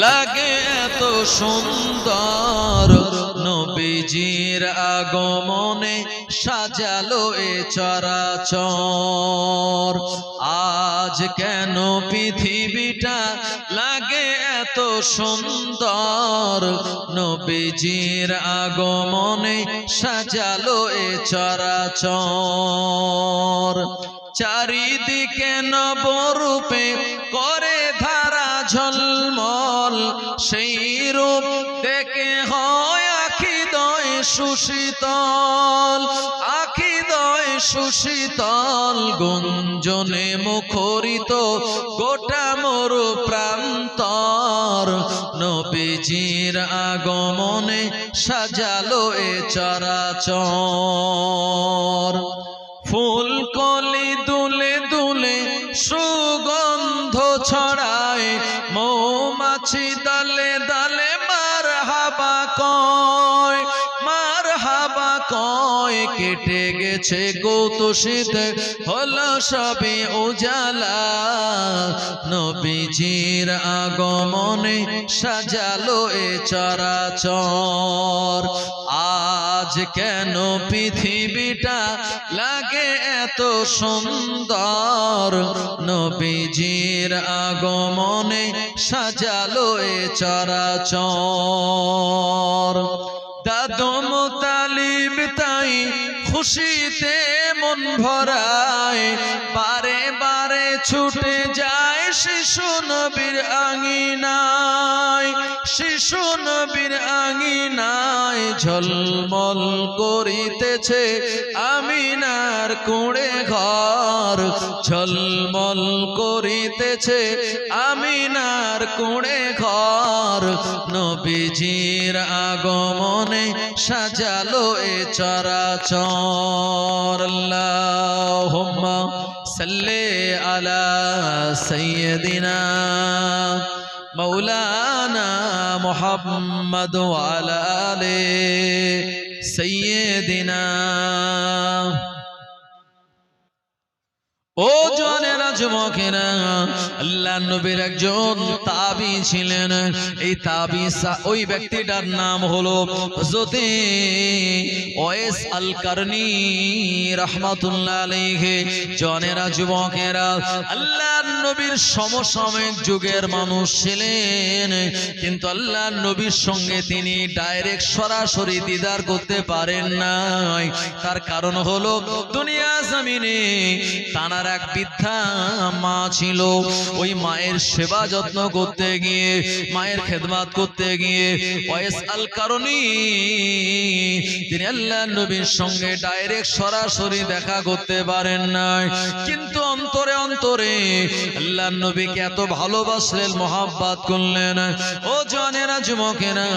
লাগে এত সুন্দর। নবীজির আগমনে সাজালো এ চরাচর। আজ কেন পৃথিবীটা লাগে এত সুন্দর? নবীজির আগমনে সাজালো এ চরাচর। চারিদিকে নবরূপে সুশীতল গুঞ্জনে মুখরিত গোটা মরু প্রান্তর। নবীজির আগমনে সাজালো এ চরাচর। গেছে কৌতুষিত হলো সবে উজালা। নবীজির আগমনে সাজালো এ চরাচর। আজ কেন পৃথিবীটা লাগে এত সুন্দর? নবীজির আগমনে সাজালো এ চরাচর। দাদু খুশিতে মন ভরায় বারে বারে ছুটে যায় শিশু নবীর আঙিনায়। শিশু নবীর আঙিনায় ঝলমল করিতেছে। আমিনার কুঁড়ে ঘর ঝলমল করিতেছে। আমিনার কুঁড়ে ঘর নবীজির আগমনে সাজালো এ চরাচর। সাল্লে আলা সৈয়দিনা মৌলা محمد وعلى آل سيدنا ও জনেরা যুবকেরা, আল্লাহ নবীর একজন তাবি ছিলেন। জনেরা, যুবকেরা, আল্লাহ নবীর সমসাময়িক যুগের মানুষ ছিলেন। কিন্তু আল্লাহ নবীর সঙ্গে তিনি ডাইরেক্ট সরাসরি দিদার করতে পারেন নাই। তার কারণ হলো দুনিয়া জামিনে তানার এক বৃদ্ধা মা ছিল। ওই মায়ের সেবা যত্ন করতে গিয়ে, মায়ের খেদমাত করতে গিয়ে ওয়েস আল কারণে তিনি আল্লাহ নবীর সঙ্গে ডাইরেক্ট সরাসরি দেখা করতে পারেন নাই। কিন্তু অন্তরে অন্তরে আল্লাহ নবীকে এত ভালোবাসলেন, মহাব্বাত করলেন। ও জনেরা যুবকেরা,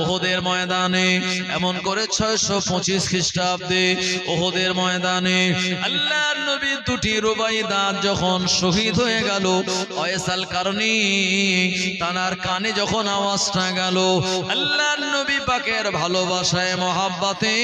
ওহদের ময়দানে এমন করে ছয়শো পঁচিশ খ্রিস্টাব্দে ওহদের ময়দানে আল্লাহ নবীর দুটি রুবাই দাঁত যখন শহীদ হয়ে গেল অয়েসাল কারণে তানার কানে যখন আওয়াজটা গেল আল্লাহ নবী পাকের ভালোবাসায়, মহাব্বাতে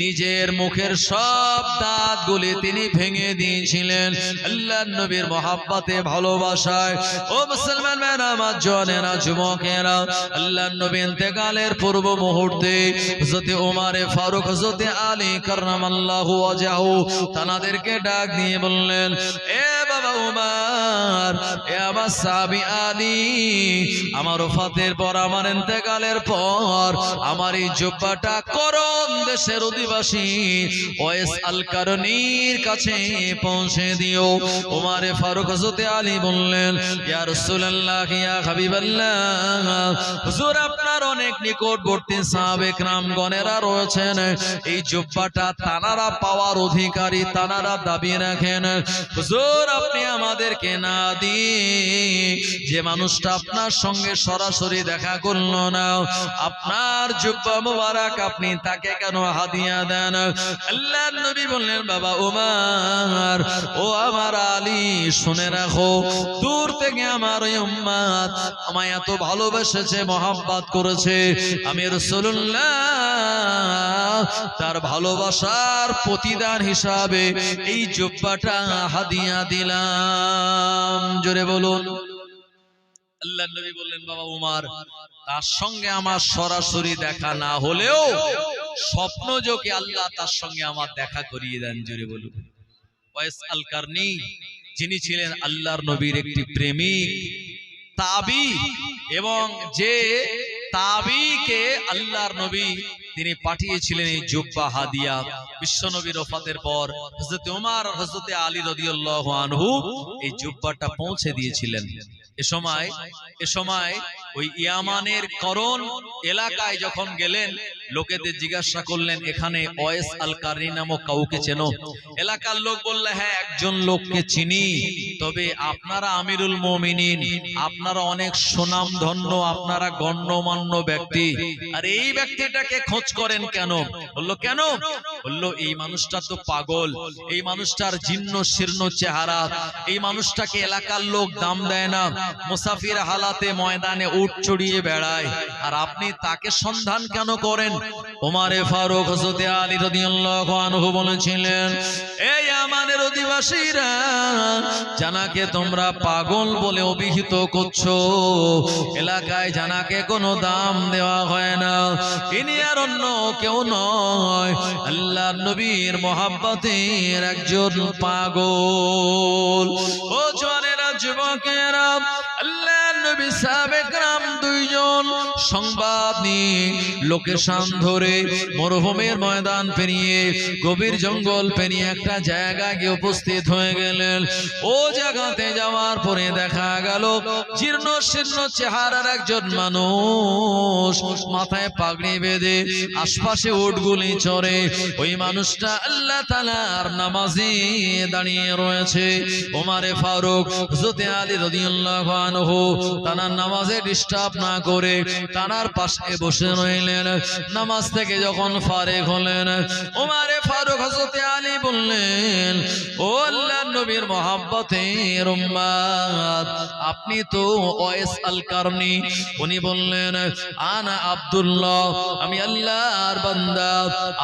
নিজের মুখের সব দাঁতগুলি তিনি ভেঙে দিয়েছিলেন। আল্লাহ নবীর মহাব্বাতে, ভালোবাসায়। ও মুসলমান আমার জনেরা, যুবকেরা আল্লাহ নবী ইন্তেকালের পূর্ব মুহূর্তে হযরতে ওমারে ফারুক, হযরতে আলী কাররামাল্লাহু ওয়াজহু, তানাদেরকে ডাক দিয়ে বললেন, এ বাবা উমার, এ আমার সাহাবী আলী আমার ওফাতের পর, আমার ইন্তেকালের পর, আমার এই জুব্বাটা করণ দেশের অধিবাসী ওয়েস আল কারণীর কাছে পৌঁছে দিও। ওমারে ফারুক হযরতে আলী বললেন, ইয়া রাসূলুল্লাহ, ইয়া হাবিবাল্লাহ, হুজুর আপনার অনেক নিকটবর্তী সাহাবে রামগণেরা রয়েছেন। এই জুব্বাটা তানারা পাওয়ার অধিকারী, তানারা দাবি রাখেন। হুজুর, আপনি আমাদেরকে না দিয়ে যে মানুষটা আপনার সঙ্গে সরাসরি দেখা করল না। আপনার জুব্বা মুবারক আপনি তাকে কেন হাদিয়া দেন? আল্লাহ নবী বললেন, বাবা উমার, ও আমার আলী, শুনে রাখো, দূর থেকে আমার ওই উম্মাদ আমায় এত ভালোবেসেছে, মহাব্বাত করেছে। আমি রসুল্লাহ তার ভালোবাসার প্রতিদান হিসাবে এই জুব্বাটা হাদিয়া দিলাম। জোরে বলুন। আল্লাহ নবী বললেন, বাবা উমার, তার সঙ্গে আমার সরাসরি দেখা না হলেও স্বপ্ন যোগে আল্লাহ তার সঙ্গে আমার দেখা করিয়ে দেন, জোরে বলুন। যিনি ছিলেন আল্লাহর নবীর একটি প্রেমিক, তাবি এবং যে তাবিকে আল্লাহর নবী তিনি পাঠিয়েছিলেন এই জুব্বা হাদিয়া বিশ্ব রফাতের পর হজরত উমার হজরত আলী রদিউল্লাহ আনহু এই জুব্বাটা পৌঁছে দিয়েছিলেন। এ সময় এ সময় ওই ইয়ামানের করণ এলাকায় যখন গেলেন, লোকেদের জিজ্ঞাসা করলেন, এখানে ওয়েস আল কারি নামক কাউকে চেনো? এলাকার লোক বললে হ্যাঁ একজন লোককে চিনি। তবে আপনারা আমিরুল মমিনিন, আপনারা অনেক সুনাম ধন্য আপনারা গণ্যমান্য ব্যক্তি। আর এই ব্যক্তিটাকে খোঁজ করেন কেন? বলল কেন? বলল, এই মানুষটা তো পাগল। এই মানুষটার জীর্ণ, শীর্ণ চেহারা। এই মানুষটাকে এলাকার লোক দাম দেয় না। মুসাফির হালাতে ময়দানে উঠ চড়িয়ে বেড়ায়। আর আপনি তাকে সন্ধান কেন করেন? ওমারে ফারুক হজরতে আলী রাদিয়াল্লাহু আনহু বলেছিলেন, এই আমাদের অধিবাসীরা, জানাকে তোমরা পাগল বলে অভিহিত করছ, এলাকায় জানাকে কোনো দাম দেওয়া হয় না। ইনি আর অন্য কেউ নয় আল্লাহ নবীর মোহাব্বতের একজন পাগল। ও জনেরা যুবকেরা নবী সাবেকরাম দুইজন সংবাদ নিয়ে লোকেশন ধরে মরুভূমির ময়দান পেরিয়ে গভীর জঙ্গল পেরিয়ে একটা জায়গায় গিয়ে উপস্থিত হয়ে গেলেন। ও জায়গাতে যাওয়ার পরে দেখা গেল জীর্ণ শীর্ণ চেহারার একজন মানুষ। মাথায় পাগড়ি বেঁধে আশপাশে উটগুলি চড়ে, ওই মানুষটা আল্লাহ তালার নামাজে দাঁড়িয়ে রয়েছে। ওমারে ফারুক হযরতে আলী রাদিয়াল্লাহু আনহু তানার নামাজে ডিস্টার্ব না করে তানার পাশে বসে রইলেন। নামাজ থেকে যখন ফারেক হলেন, ওমারে ফারুক হযরতে আলী বললেন, ও আল্লাহ নবীর মহাব্বতের উম্মাত আপনি তো ওয়েস আল কারনি উনি বললেন, আনা আব্দুল্লাহ, আমি আল্লাহর বান্দা।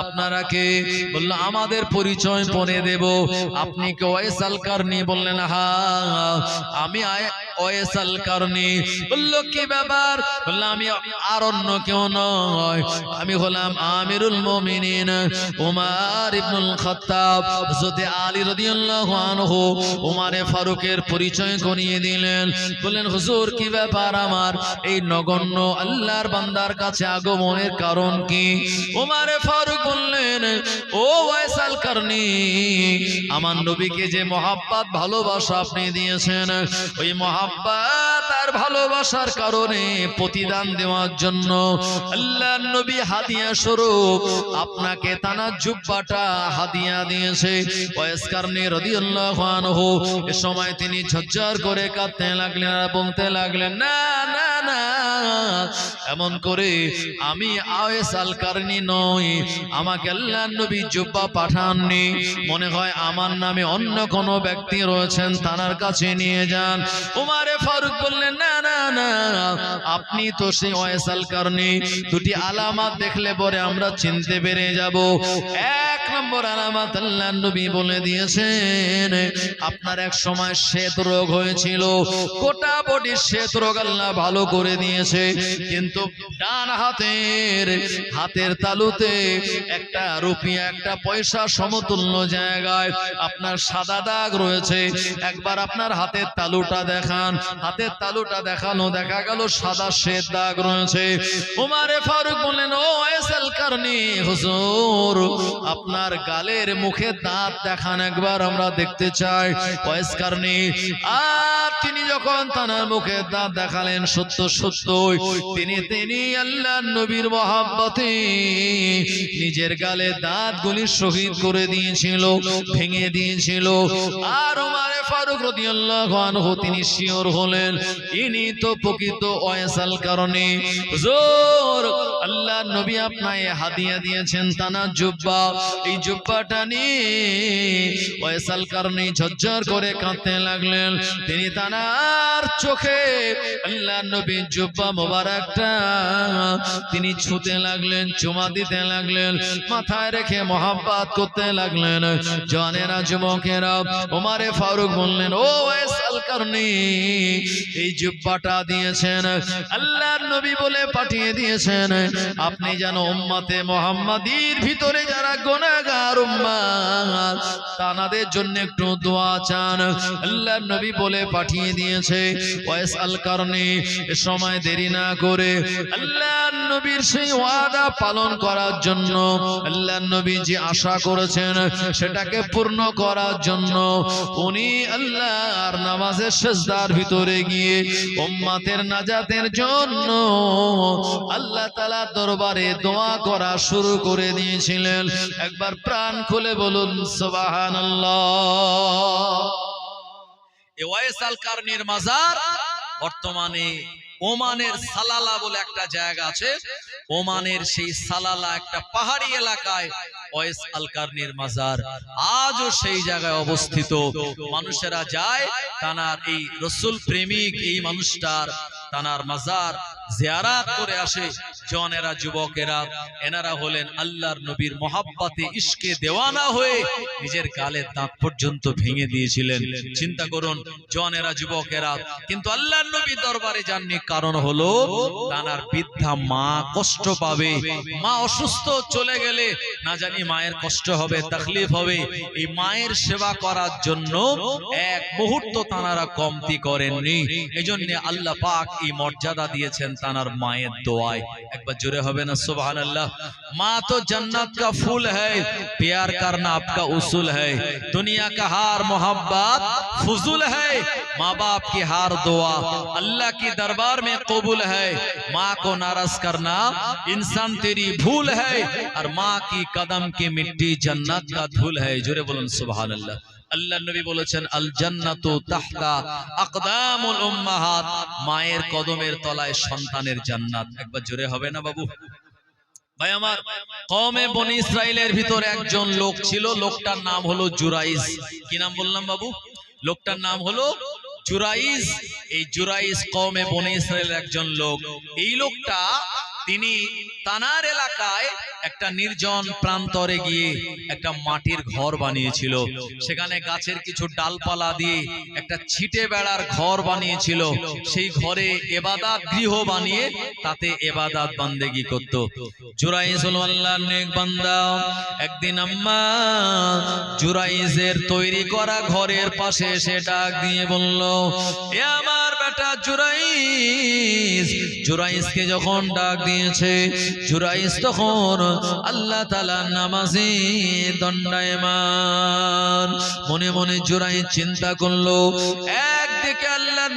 আপনারা কে? বলল, আমাদের পরিচয় পরে দেব। আপনি কে? বললেন আমি বলল, কি ব্যাপার? আমি আর অন্য কেউ নয়। আমি হলাম আমিরুল মুমিনিন, উমার ইবনুল খাত্তাব। আলী রাদিয়াল্লাহু আনহু উমারে ফারুকের পরিচয় করিয়ে দিলেন। বললেন, হুজুর, কি ব্যাপার আমার? এই নগণ্য আল্লাহর বান্দার কাছে আগমনের কারণ কি? উমারে ফারুক বললেন, ও ওয়াইসাল কারনি আমার নবীকে যে মহাব্বাত, ভালোবাসা আপনি দিয়েছেন, ওই মহাব্বাত আর ভালোবাসার কারণে প্রতিদান দেওয়ার জন্য আল্লাহ নবী হাদিয়া স্বরূপ আপনাকে তানা জুব্বাটা হাদিয়া দিয়েছে। ওয়াইসকারনি রাদিয়াল্লাহু আনহু, এ সময় তিনি ঝরঝর করে কাঁদতে লাগলেন আর বলতে লাগলেন, না না না। এমন করে আমি আয়েস আল কারনি নই। আমাকে আল্লাহ নবী জুব্বা পাঠাননি। মনে হয় আমার নামে অন্য কোন ব্যক্তি রয়েছেন, তার কাছে নিয়ে যান। উমারে ফারুক বললেন, না না, আপনি তো সেই ওয়েস কারণে দুটি আলামত দেখলে পরে আমরা চিনতে পেরে যাব। এক নম্বর আলামত আল্লাহ নবী বলে দিয়েছেন, আপনার এক সময় শ্বেত রোগ হয়েছিল। গোটা বডি শ্বেত রোগ আল্লাহ ভালো করে দিয়েছে, কিন্তু ডান হাতের হাতের তালুতে একটা রুপিয়া একটা পয়সা সমতুল্য জায়গায় আপনার সাদা দাগ রয়েছে। একবার আপনার হাতের তালুটা দেখান, হাতের তালুটা দেখানো দেখা গেল সাদা শ্বেত দাগ রয়েছে। উমারে ফারুক বললেন, ও এসএল কারনি, হুজুর, আপনার গালের মুখে দাঁত দেখান একবার, আমরা দেখতে চাই। ওয়েস কারনি, আর তিনি যখন তানার মুখে দাঁত দেখালেন, সত্য সত্য তিনি তিনি আল্লাহ নবীর মহাব্বতে নিজের গালে দাঁতগুলি শহীদ করে দিয়েছিল, ভেঙে দিয়েছিল। আর উমারে ফারুক রাদিয়াল্লাহু তিনি শিওর হলেন, ইনি তো প্রকৃত ওয়াইসাল কারণে হুজুর, আল্লাহ নবী আপনাকে হাদিয়া দিয়েছেন তানা জুব্বা এই জুব্বাটা নিয়ে ওয়াইসাল কারণে ঝরঝর করে কাঁদতে লাগলেন। তিনি তানা তানার চোখে আল্লাহ নবী জুব্বা মোবারকটা তিনি ছুতে লাগলেন, চুমা দিতে লাগলেন, মাথায় রেখে মোহাব্বত করতে লাগলেন। জনেরা যুবকেরা, ওমারে ফারুক বললেন, ও ওয়াইসাল কারণে এই জুব্বাটা দিয়েছেন। আল্লাহর নবী বলে পাঠিয়ে দিয়েছেন। আপনি যেন উম্মতে মোহাম্মদীর ভিতরে যারা গুনাহগার উম্মাত তানাদের জন্য একটু দোয়া চান। আল্লাহর নবী বলে পাঠিয়ে দিয়েছে, ওয়াইসাল কারণে এ সময় দেরি না করে আল্লাহর নবীর সেই ওয়াদা পালন করার জন্য, আল্লাহর নবী যে আশা করেছেন সেটাকে পূর্ণ করার জন্য, উনি আল্লাহর নামাজের সেজদার ভিতরে গিয়ে উম্মাতের নাজাতের জন্য আল্লাহ তালা দরবারে দোয়া করা শুরু করে দিয়েছিলেন। একবার প্রাণ খুলে বলুন সবাহান এ ওয়াইস আল মাজার বর্তমানে ওমানের সালালা বলে একটা জায়গা আছে। ওমানের সেই সালালা একটা পাহাড়ি এলাকায় ওয়েস আল কারনির মাজার। আজও সেই জায়গায় অবস্থিত। মানুষেরা যায় তানার এই রসুল প্রেমিক এই মানুষটার তানার মাজার। জিয়ারাত করে আসে জনেরা, যুবকেরা, এনারা হলেন আল্লাহর নবীর মহাব্বাতে ইশকে দেওয়ানা হয়ে নিজের গালের দাঁত পর্যন্ত ভেঙে দিয়েছিলেন। চিন্তা করুন, জনেরা, যুবকেরা, কিন্তু আল্লাহর নবী দরবারে যাননি, কারণ হলো তানার বৃদ্ধা মা কষ্ট পাবে। মা অসুস্থ চলে গেলে না জানি মায়ের কষ্ট হবে, তাকলিফ হবে। এই মায়ের সেবা করার জন্য এক মুহূর্ত তানারা কমতি করেননি। এজন্য আল্লাহ পাক এই মর্যাদা দিয়েছেন তানার মায়ের দোয়ায়। একবার জোরে হবে না সুবহান আল্লাহ মা তো জান্নাত কা ফুল হ্যায়, প্যার করনা আপকা উসুল হ্যায়। দুনিয়া কা হার মোহাব্বত ফুজুল হ্যায়। মা বাপ কি হার দোয়া আল্লাহ কি দরবার মে কবুল হ্যায়। মা কো নারাজ করনা, ইনসান তেরি ভুল হ্যায়। আর মা কি কদম কি মিট্টি জান্নাত কা ধুল হ্যায়। জোরে বলুন সুবহান আল্লাহ নবী বলেছেন আল জান্নাতু তাহতা আকদামুল উম্মাহাত। মায়ের কদমের তলায় সন্তানের জান্নাত। একবার জোরে হবে না বাবু? ভাই আমার কমে বনি ইসরায়েলের ভিতরে একজন লোক ছিল, লোকটার নাম হলো জুরাইজ কি নাম বললাম বাবু? লোকটার নাম হলো জুরাইজ এই জুরাইজ কমে বনি ইসরায়েলের একজন লোক। এই লোকটা তিনি তানার এলাকায় একটা নির্জন প্রান্তরে গিয়ে একটা মাটির ঘর বানিয়েছিল। সেখানে গাছের কিছু ডালপালা দিয়ে একটা ছিটে বেড়ার ঘর বানিয়েছিল। সেই ঘরে এবাদাত গৃহ বানিয়ে তাতে এবাদাত বান্দেগি করত। বান্দা, একদিন আম্মা জুরাইজের তৈরি করা ঘরের পাশে ডাক দিয়ে বলল, এ আমার বেটা জুরাইজ জুরাইজকে যখন ডাক দিয়েছে জুরাইস তখন আল্লাহ তালা নামাজে দণ্ডায়মান। মনে মনে জুরাই চিন্তা করল আল্লাহর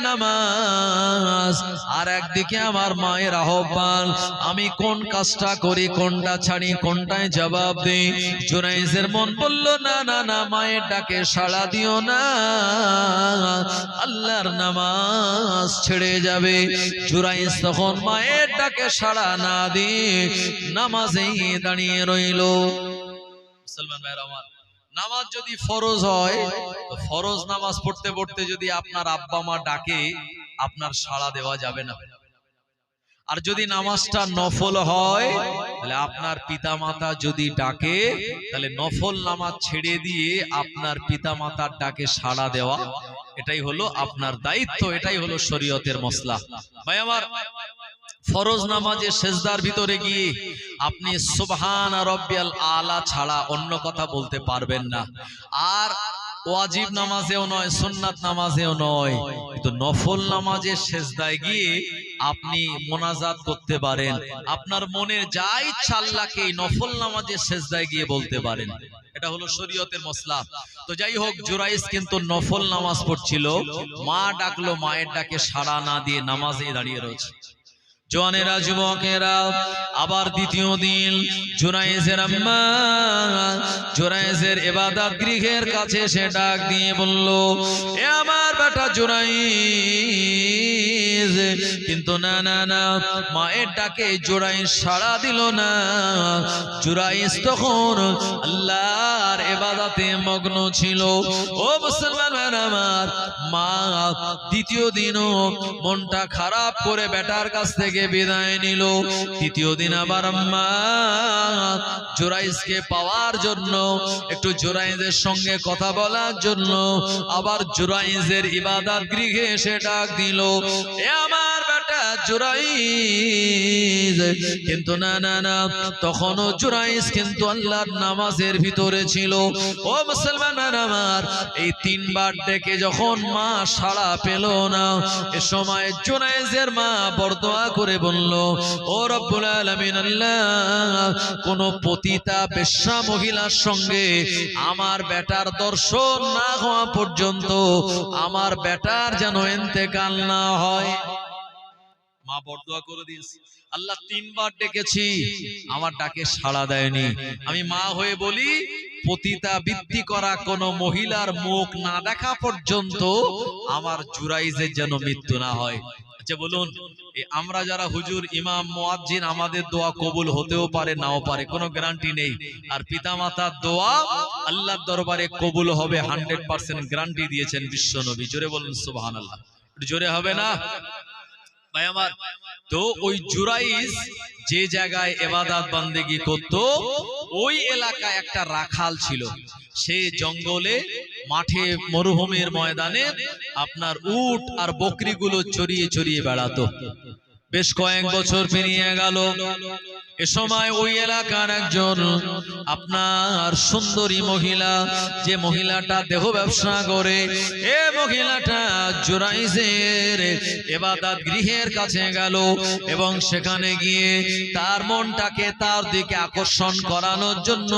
নামাজ। আর একদিকে আমার মায়ের আহ্বান, আমি কোন কাজটা করি, কোনটা ছাড়ি, কোনটায় জবাব দেই? জুরাইজের মন বলল, না না না, মায়ের ডাকে সাড়া দিও না। আল্লাহর নামাজ ছেড়ে যাবে। জুরাইজ তখন মায়ের ডাকে সাড়া না দিয়ে নামাজেই দাঁড়িয়ে রইল। মুসলমান ভাইয়ের আমার নামাজ যদি ফরজ হয় ফরজ নামাজ পড়তে পড়তে যদি আপনার আব্বা মা ডাকে, আপনার সাড়া দেওয়া যাবে না। আর যদি নামাজটা নফল হয়, তাহলে আপনার পিতামাতা যদি ডাকে, তাহলে নফল নামাজ ছেড়ে দিয়ে আপনার পিতামাতার ডাকে সাড়া দেওয়া, এটাই হলো আপনার দায়িত্ব, এটাই হলো শরীয়তের মশলা ভাই আমার ফরজ নামাজে সেজদার ভিতরে গিয়ে আপনি সুবহান রব্বিয়াল আলা ছাড়া অন্য কথা বলতে পারবেন না। আর ওয়াজিব নামাজেও নয়, সুন্নাত নামাজেও নয়। কিন্তু নফল নামাজে সেজদায় গিয়ে আপনি মোনাজাত করতে পারেন। আপনার মনের যা ইচ্ছা আল্লাহকে নফল নামাজে সেজদায় গিয়ে বলতে পারেন। এটা হলো শরীয়তের মসলা। তো যাই হোক জুরাইস কিন্তু নফল নামাজ পড়ছিল। মা ডাকলো, মায়ের ডাকে সাড়া না দিয়ে নামাজে দাঁড়িয়ে রয়েছে। জোয়ানেরা, যুবকেরা, আবার দ্বিতীয় দিন জোরাইজের আম্মা, জোরাইজের এবাদাত গৃহের কাছে সে ডাক দিয়ে বলল, এ আমার বেটা জুরাইজ না না না। মায়ের ডাকে জোরাইস সাড়া দিল না। জোরাইস তখন আল্লাহর এবাদাতে মগ্ন ছিল। ও মুসলমান আমার, মা, দ্বিতীয় দিনও মনটা খারাপ করে বেটার কাছ থেকে বিদায় নিল। তৃতীয় দিন আবার মা জোরাইসকে পাওয়ার জন্য, একটু জোরাইজের সঙ্গে কথা বলার জন্য, আবার জোরাইজের ইবাদত গৃহে এসে ডাক দিল, এ আমার বেটা জোরাইজ। কিন্তু না না না, তখনও জোরাইজ কিন্তু আল্লাহর নামাজের ভিতরে ছিল। ও মুসলমান আমার, এই তিনবার ডেকে যখন মা সাড়া পেল না, এ সময় জোরাইজের মা করে বলল, ও রব্বুল কোন পতিতা বেশ্যা মহিলার সঙ্গে আমার বেটার দর্শন না হওয়া পর্যন্ত আমার বেটার যেন এন্তেকাল না হয়। মা বরদোয়া করে দিয়েছি। আল্লাহ তিনবার ডেকেছি, আমার ডাকে সাড়া দেয়নি। আমি মা হয়ে বলি, পতিতা বৃত্তি করা কোন মহিলার মুখ না দেখা পর্যন্ত আমার জুরাইজের যেন মৃত্যু না হয়। আচ্ছা বলুন আমরা যারা হুজুর, ইমাম, মুয়াজ্জিন, আমাদের দোয়া কবুল হতেও পারে, নাও পারে, কোনো গ্যারান্টি নেই। আর পিতামাতার দোয়া আল্লাহর দরবারে কবুল হবে, হান্ড্রেড পার্সেন্ট গ্যারান্টি দিয়েছেন বিশ্ব নবী জোরে বলুন, সুবহানাল্লাহ। একটু জোরে হবে না? ভাই আমার, তো ওই জুরাইস যে জায়গায় এবাদাত বান্দেগি করত, ওই এলাকায় একটা রাখাল ছিল। সে জঙ্গলে মাঠে মরুভূমির ময়দানে আপনার উট আর বকরিগুলো চড়িয়ে চড়িয়ে বেড়াতো। বেশ কয়েক বছর পেরিয়ে গেল। এ সময় ওই এলাকার একজন আপনার সুন্দরী মহিলা, যে মহিলাটা দেহ ব্যবসা করে, এ মহিলাটা জোরাইজের এবাদাত গৃহের কাছে গেল এবং সেখানে গিয়ে তার মনটাকে তার দিকে আকর্ষণ করানোর জন্য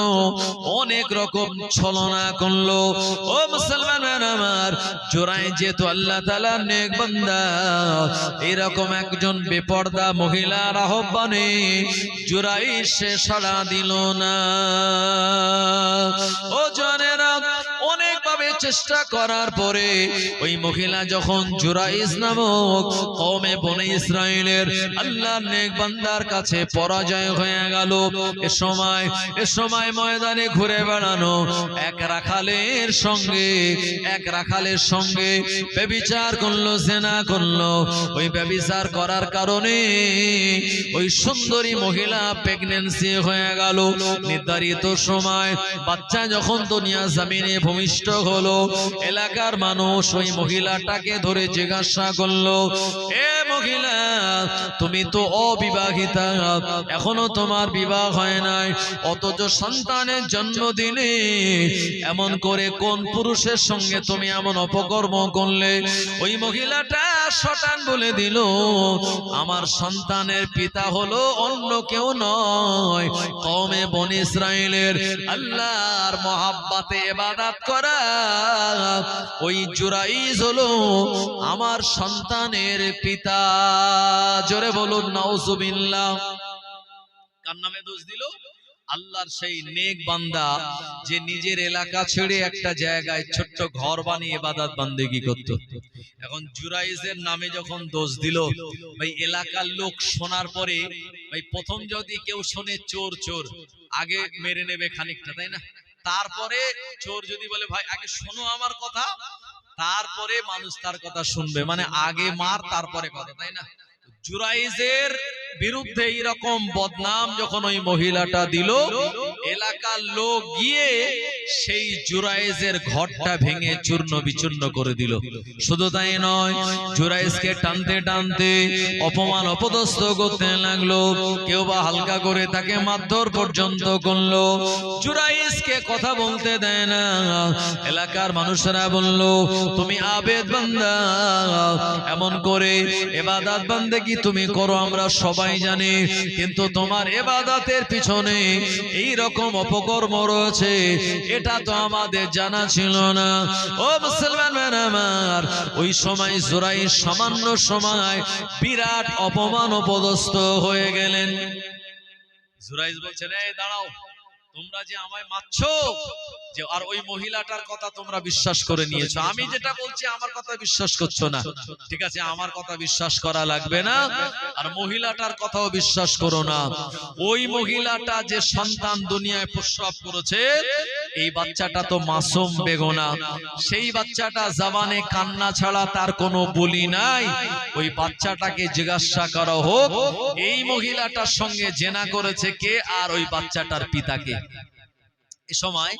অনেক রকম ছলনা করল। ও মুসলমান আমার জোরাই যেহেতু আল্লাহ তালা নেক বান্দা। এরকম একজন বেপর্দা মহিলার আহ্বানে জোরাই সে সাড়া দিল না। ও জনেরা অনেক চেষ্টা করার পরে ওই মহিলা যখন জুরাইজ নামক কমে বনে ইসরায়েলের আল্লাহ নেক বান্দার কাছে পরাজয় হয়ে গেল, এ সময় এ সময় ময়দানে ঘুরে বেড়ানো এক রাখালের সঙ্গে, এক রাখালের সঙ্গে ব্যবিচার করল সেনা করল। ওই ব্যবিচার করার কারণে ওই সুন্দরী মহিলা প্রেগনেন্সি হয়ে গেল। নির্ধারিত সময় বাচ্চা যখন দুনিয়া জামিনে ভূমিষ্ঠ হলো, এলাকার মানুষ ওই মহিলাটাকে ধরে জিজ্ঞাসা করল, এ মহিলা, তুমি তো অবিবাহিতা, এখনও তোমার বিবাহ হয় নাই, অথচ সন্তানের জন্মদিনে এমন করে কোন পুরুষের সঙ্গে তুমি এমন অপকর্ম করলে? ওই মহিলাটা শটান বলে দিল, আমার সন্তানের পিতা হলো অন্য কেউ নয়। কমে বন ইসরায়েলের আল্লাহর মহাব্বাতে এবাদাত করা। ওই জুরাইজ হলো আমার সন্তানের পিতা। জোরে বলুন, নাউজুবিল্লাহ। কার নামে দোষ দিল? আল্লাহর সেই নেক বান্দা যে নিজের এলাকা ছেড়ে একটা জায়গায় ছোট্ট ঘর বানিয়ে ইবাদত বান্দেগি করত। এখন জুরাইজের নামে যখন দোষ দিল, ভাই, এলাকার লোক শোনার পরে, ভাই, প্রথম যদি কেউ শোনে চোর চোর, আগে মেরে নেবে খানিকটা, তাই না? তারপরে চোর যদি বলে, ভাই, আগে শোনো আমার কথা, তারপরে মানুষ তার কথা শুনবে। মানে আগে মার, তারপরে কথা, তাই না? জুরাইজের বিরুদ্ধে এইরকম বদনাম যখন ওই মহিলাটা দিল, এলাকার লোক গিয়ে সেই জুরাইজের ঘরটা ভেঙে চূর্ণ বিচূর্ণ করে দিল। শুধু তাই নয়, জুরাইজকে টানতে টানতে অপমান অপদস্থ করতে লাগল। কেউ বা হালকা করে তাকে মারধর পর্যন্ত করল। জুরাইজকে কথা বলতে দেয় না। এলাকার মানুষেরা বলল, তুমি আবেদ বান্দা এমন করে এবাদাত বান্দে কি তুমি করো, আমরা সবাই জানি, কিন্তু তোমার এবাদাতের পিছনে এই রকম অপকর্ম রয়েছে, এটা তো আমাদের জানা ছিল না। ও মুসলমান আমার, ওই সময় জোরাই সামান্য সময় বিরাট অপমান অপদস্থ হয়ে গেলেন। জুরাইজ বলছেন, এই দাঁড়াও, তোমরা যে আমায় মারছো যে আর ওই মহিলাটার কথা তোমরা বিশ্বাস করে নিয়েছো। আমি যেটা বলছি আমার কথা বিশ্বাস করছ না। ঠিক আছে আমার কথা বিশ্বাস করা লাগবে না। আর মহিলাটার কথাও বিশ্বাস করো না। ওই মহিলাটা যে সন্তান দুনিয়ায় প্রসব করেছে এই বাচ্চাটা তো মাসুম বেগোনা। সেই বাচ্চাটা জাবানে কান্না ছাড়া তার কোনো বলি নাই। ওই বাচ্চাটাকে জিজ্ঞাসা করা হোক এই মহিলাটার সঙ্গে জেনা করেছে কে আর ওই বাচ্চাটার পিতাকে? এ সময়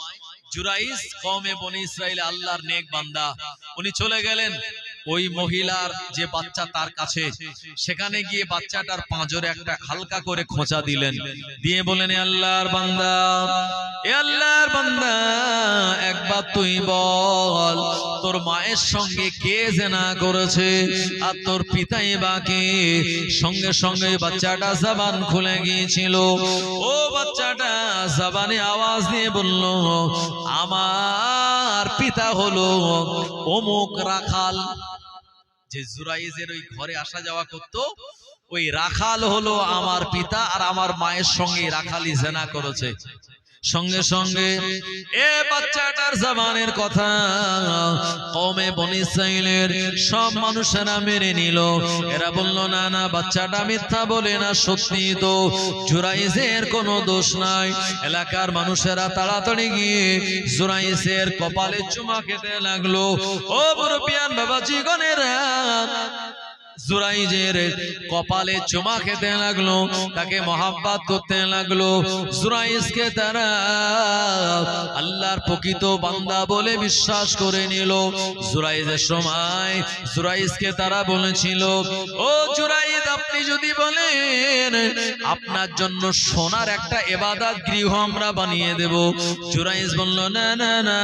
জুরাইস কমে বনি ইসরায়েল আল্লাহর নেক বান্দা। উনি চলে গেলেন। ওই মহিলার যে বাচ্চা তার কাছে, সেখানে গিয়ে বাচ্চাটার পাঁজরে একটা হালকা করে খোঁচা দিলেন। দিয়ে বলেন, "এ আল্লাহর বান্দা, এ আল্লাহর বান্দা, একবার তুই বল, তোর মায়ের সঙ্গে কে জেনা করেছে আর তোর পিতাই বাকি সঙ্গে সঙ্গে বাচ্চাটা জবান খুলে গিয়েছিল। ও বাচ্চাটা জবানে আওয়াজ দিয়ে বলল, আমার পিতা হলো অমুক রাখাল যে জুরাইজের ওই ঘরে আসা যাওয়া করত, ওই রাখাল হলো আমার পিতা আর আমার মায়ের সঙ্গে রাখালি জেনা করেছে। সঙ্গে সঙ্গে এ বাচ্চাটার জামানের কথা কমে বনিসাইলের সব মানুষেরা মেনে নিল। এরা বলল না না বাচ্চাটা মিথ্যা বলে না সত্যি তো। জুরাইজের কোনো দোষ নাই। এলাকার মানুষেরা তাড়াতাড়ি গিয়ে জুরাইজের কপালে চুমা খেতে লাগল। ও মুরব্বিয়ান বাবাজি গনেরা জুরাইজের কপালে চুমা খেতে লাগল, তাকে মহাব্বাত করতে লাগল। জুরাইজকে তারা আল্লাহর প্রকৃত বান্দা বলে বিশ্বাস করে নিল। জুরাইজের সময় জুরাইজকে তারা বলেছিল, ও জুরাইজ আপনি যদি বলেন, আপনার জন্য সোনার একটা এবাদাত গৃহ আমরা বানিয়ে দেব। জুরাইজ বলল, না না না,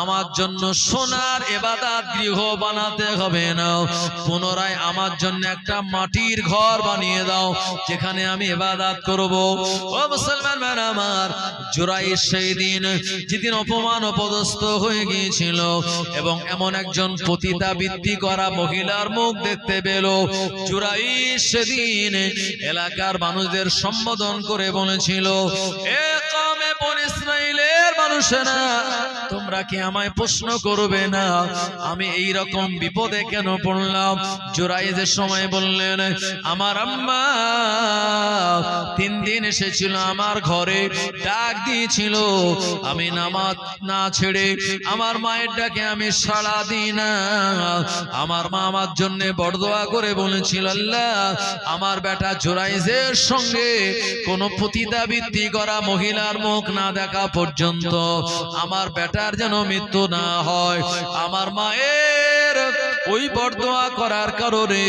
আমার জন্য সোনার এবাদাত গৃহ বানাতে হবে না। পুনরায় আমার জন্য একটা মাটির ঘর বানিয়ে দাও, যেখানে আমি এবাদাত করব। ও মুসলমান ম্যান আমার জোরাই সেই দিন, যেদিন অপমান অপদস্থ হয়ে গিয়েছিল এবং এমন একজন পতিতাবৃত্তি করা মহিলার মুখ দেখতে পেল। জুরাই সেদিন এলাকার মানুষদের সম্বোধন করে বলেছিল এ কামে মানুষেরা, তোমরা কি আমায় প্রশ্ন করবে না? আমি এই রকম বিপদে কেন পড়লাম? জোরাইজের সময় বললেন, আমার আম্মা তিন দিন এসেছিল আমার ঘরে, ডাক দিয়েছিল, আমি নামাজ না ছেড়ে আমার মায়ের ডাকে আমি সাড়া দিই না। আমার মা আমার জন্য বড়দোয়া করে বলেছিল, আল্লাহ, আমার বেটা জোরাইজের সঙ্গে কোনো পতিতাবৃত্তি করা মহিলার মুখ না দেখা পর্যন্ত আমার বেটার যেন মৃত্যু না হয়। আমার মায়ের ওই বরদোয়া করার কারণে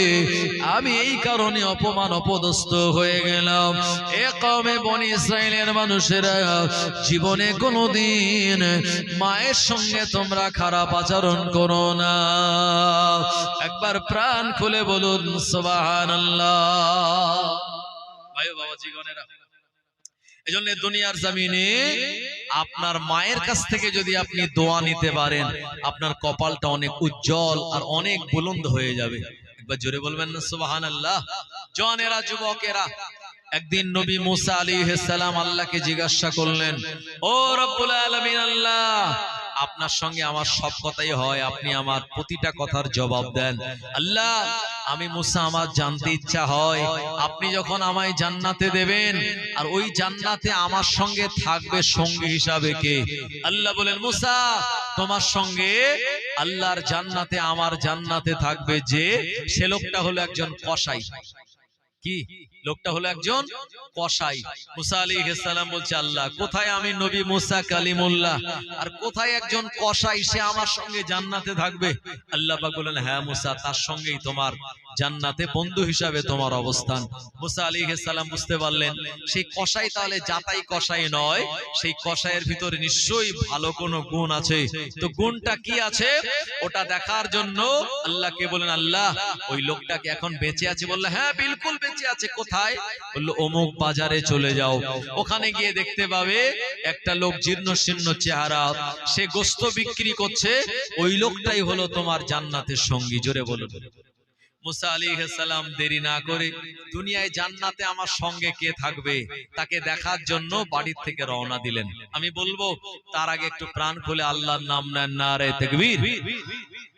আমি এই কারণে অপমান অপদস্থ হয়ে গেলাম। এ কমে বনি ইসরায়েলের মানুষেরা, জীবনে কোনোদিন মায়ের সঙ্গে তোমরা খারাপ আচরণ করো না। একবার প্রাণ খুলে বলুন, সুবহানাল্লাহ। ভাই বাবা, জীবনেরা। এজন্য দুনিয়ার জমিনে আপনার মায়ের কাছ থেকে যদি আপনি দোয়া নিতে পারেন, আপনার কপালটা অনেক উজ্জ্বল আর অনেক বুলন্দ হয়ে যাবে। একবার জোরে বলবেন না সুবাহান আল্লাহ জনেরা যুবকেরা, একদিন নবী মুসা আলী সালাম আল্লাহকে জিজ্ঞাসা করলেন, ও রব্বুল আলামিন আল্লাহ আপনার সঙ্গে আমার সব কথাই হয়, আপনি আমার প্রতিটা কথার জবাব দেন। আল্লাহ, আমি মুসা আমার জানতে ইচ্ছা হয়, আপনি যখন আমায় জান্নাতে দেবেন, আর ওই জান্নাতে আমার সঙ্গে থাকবে সঙ্গী হিসাবে কে? আল্লাহ বলেন, মুসা, তোমার সঙ্গে আল্লাহর জান্নাতে, আমার জান্নাতে থাকবে যে, সে লোকটা হলো একজন কসাই। কি? লোকটা হলো একজন কসাই। মুসা আলী ইসালাম বলছে, আল্লাহ, কোথায় আমি নবী মুসা কালিমুল্লাহ? আর কোথায় একজন কসাই? সে আমার সঙ্গে জান্নাতে থাকবে। আল্লাহ বলেন হ্যাঁ মুসা, তার সঙ্গেই তোমার জান্নাতে বন্ধু হিসাবে তোমার অবস্থান। মুসা আলী সালাম বুঝতে পারলেন, সেই কসাই তাহলে জাতাই কসাই নয়, সেই কসাইয়ের ভিতরে নিশ্চয়ই ভালো কোনো গুণ আছে। তো গুণটা কি আছে? ওটা দেখার জন্য আল্লাহকে বলেন আল্লাহ, ওই লোকটাকে এখন বেঁচে আছে। বলল হ্যাঁ বিলকুল বেঁচে আছে, কোথায়? বলল, অমুক বাজারে চলে যাও। ওখানে গিয়ে দেখতে পাবে একটা লোক জীর্ণ শীর্ণ চেহারা, সে গোস্ত বিক্রি করছে, ওই লোকটাই হলো তোমার জান্নাতের সঙ্গী। জোরে বলো মুসা আলী সালাম দেরি না করে দুনিয়ায় জান্নাতে আমার সঙ্গে কে থাকবে? তাকে দেখার জন্য বাড়ির থেকে রওনা দিলেন। আমি বলব, তার আগে একটু প্রাণ খুলে আল্লাহর নাম নেন না রে তেকবীর।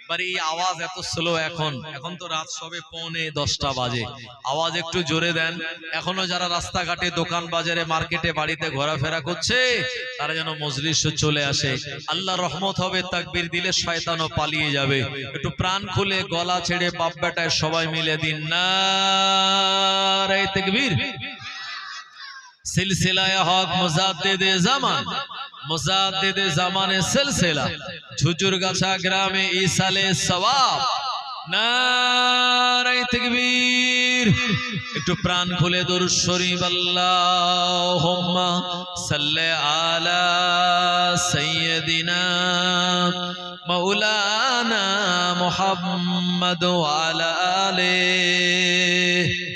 বারে এই আওয়াজ এত স্লো এখন। এখন। তো রাত সবে পৌনে দশটা বাজে। আওয়াজ একটু জোরে দেন। এখনও যারা রাস্তাঘাটে দোকান বাজারে মার্কেটে বাড়িতে ঘোরাফেরা করছে তারা যেন মজলিস চলে আসে। আল্লাহ রহমত হবে তাকবীর দিলে শয়তানও পালিয়ে যাবে। একটু প্রাণ খুলে গলা ছেড়ে বাপ বেটায় সবাই মিলে দিন। না রে তাকবীর। সিলসিলায় হক মুজাদ্দিদে জামান। মুজাদ্দিদে জামানে সিলসিলা। ঝুজুরগাছা গ্রামে ইসালে সওয়াব। নারাই তাকবীর। একটু প্রাণ খুলে দরুদ শরীফ, আল্লাহুম্মা সাল্লি আলা সাইয়্যিদিনা মাওলানা মুহাম্মদ ওয়া আলা আলিহি।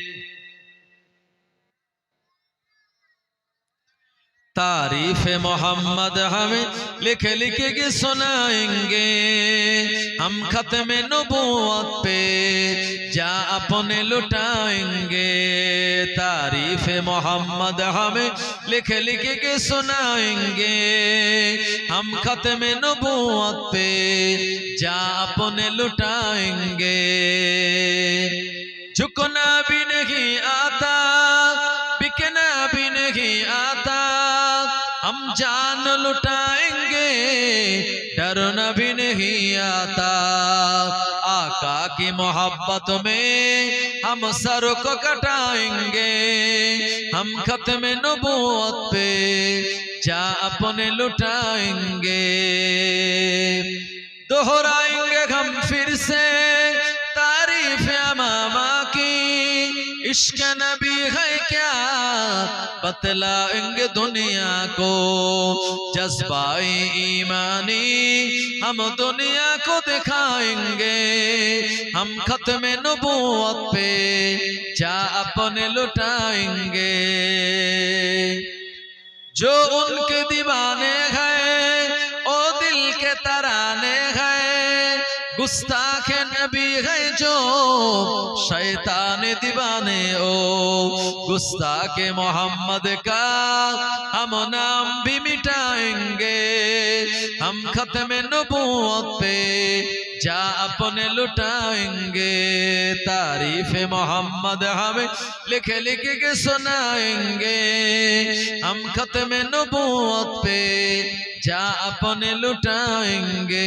तारीफ मोहम्मद हमें लिख लिख के सुनाएंगे हम खत्म नबूवत पे जा अपने लुटाएंगे तारीफ मोहम्मद हमें लिख लिख के सुनाएंगे हम खत्म नबूवत पे जा अपने लुटाएंगे झुकना भी नहीं आता बिकना भी नहीं आता हम जान लुटाएंगे डरना भी नहीं आता आका की मोहब्बत में हम सर को कटाएंगे हम खत्म नबूवत पे जा अपने लुटाएंगे दोहराएंगे हम फिर से इश्क नबी है क्या बतलाएंगे दुनिया को जज्बाई ईमानी हम दुनिया को दिखाएंगे हम खत्म नबूवत पे जा अपने लुटाएंगे जो उनके दीवाने हैं ओ दिल के तराने हैं गुस्ताख नबी है जो शैतान दीवाने ओ गुस्ताख मोहम्मद का हम नाम भी मिटाएंगे हम खत्म नबूवत पे जा अपने लुटाएंगे तारीफ मोहम्मद हमें लिख लिख के सुनाएंगे हम खत्म नबूवत पे जा अपने लुटाएंगे